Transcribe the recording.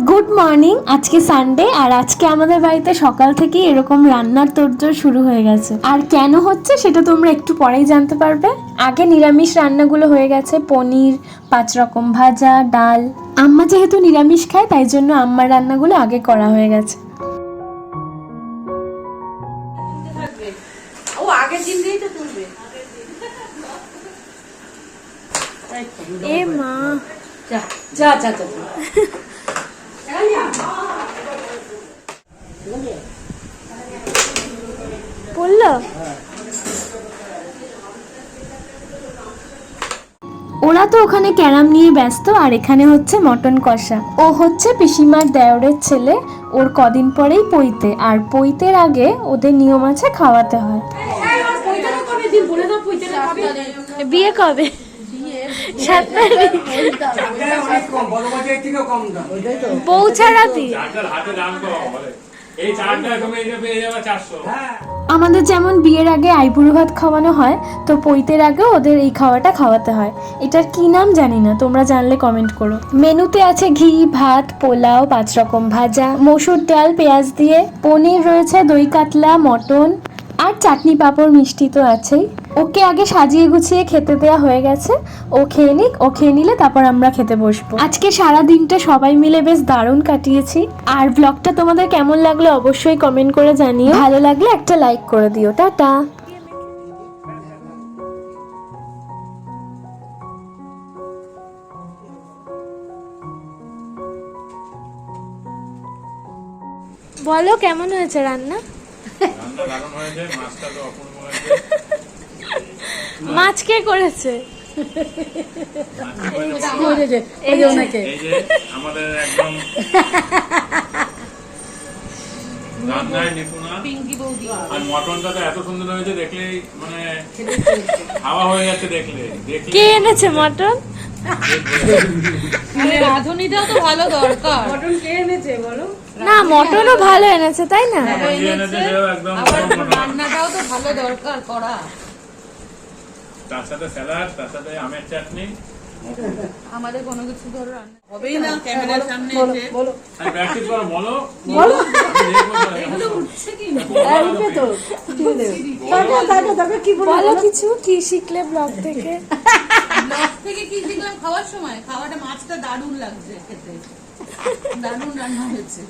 Good morning আজকে Sunday আর আজকে আমাদের বাড়িতে সকাল থেকে এরকম রান্নার তোড়জোড় শুরু হয়ে গেছে। আর কেন হচ্ছে সেটা তোমরা একটু পরেই জানতে পারবে। আগে নিরামিষ রান্নাগুলো হয়ে গেছে পনির পাঁচ রকম ভাজা ডাল। আম্মা যেহেতু নিরামিষ খায় তাই জন্য আম্মার রান্নাগুলো আগে করা হয়ে গেছে। ও আগের দিন দিয়েই তো তুলবে। এ মা। যা যা যা। যা। ওরা তো ওখানে ক্যারাম নিয়ে ব্যস্ত আর এখানে হচ্ছে মটন কষা। ও হচ্ছে পিসিমার দেওরের ছেলে ওর কদিন পরেই পইতে আর পইতের আগে ওদের নিয়ম আছে খাওয়াতে হয়। বিয়ে কবে? সাত তারিখ বউ ছাড়া বিয়ে চারটার হাতে দাম কম বলে এই চারটা তুমি এই যে পেয়ে আমাদের যেমন বিয়ের আগে আইবুড়ো ভাত খাওয়ানো হয় তো পৈতের আগেও ওদের এই খাওয়াটা খাওয়াতে হয়। এটার কি নাম জানি না তোমরা জানলে কমেন্ট করো। মেনুতে আছে ঘি ভাত পোলাও পাঁচ রকম ভাজা মসুর ডাল পেঁয়াজ দিয়ে পনির রয়েছে দই কাতলা মটন চাটনি পাঁপড় মিষ্টি তো আছেই। ওকে আগে সাজিয়ে গুছিয়ে খেতে দেওয়া হয়ে গেছে। ও খেয়ে নিক, ও খেয়ে নিলে তারপর আমরা খেতে বসবো। আজকে সারা দিনটা সবাই মিলে বেশ দারুণ কাটিয়েছি। আর ব্লগটা তোমাদের কেমন লাগল অবশ্যই কমেন্ট করে জানিও। ভালো লাগলে একটা লাইক করে দিও। টাটা। বলো, কেমন হয়েছে রান্না? মাছ কে করেছে? আমাদের একদম মানে হয়ে কে এনেছে মটন? মানে রাঁধুনিটাও তো ভালো দরকার। মটন কে এনেছে বলো? না মটনও ভালো এনেছে? তাই না? আবার রান্নাটাও তো ভালো দরকার করা। তার সাথে স্যালাড তার সাথে আমের চাটনি। আমাদের কোনো কিছু ধরো রান্না। হবেই না ক্যামেরার সামনে এসে। আর প্র্যাকটিস করো বলো। বলো। উঠছে কি বলো কিছু কি শিখলে ব্লগ থেকে? ব্লগ থেকে কি শিখলাম খাওয়ার সময়। খাওয়াটা মাছটা দারুণ লাগছে খেতে। দারুণ রান্না হয়েছে।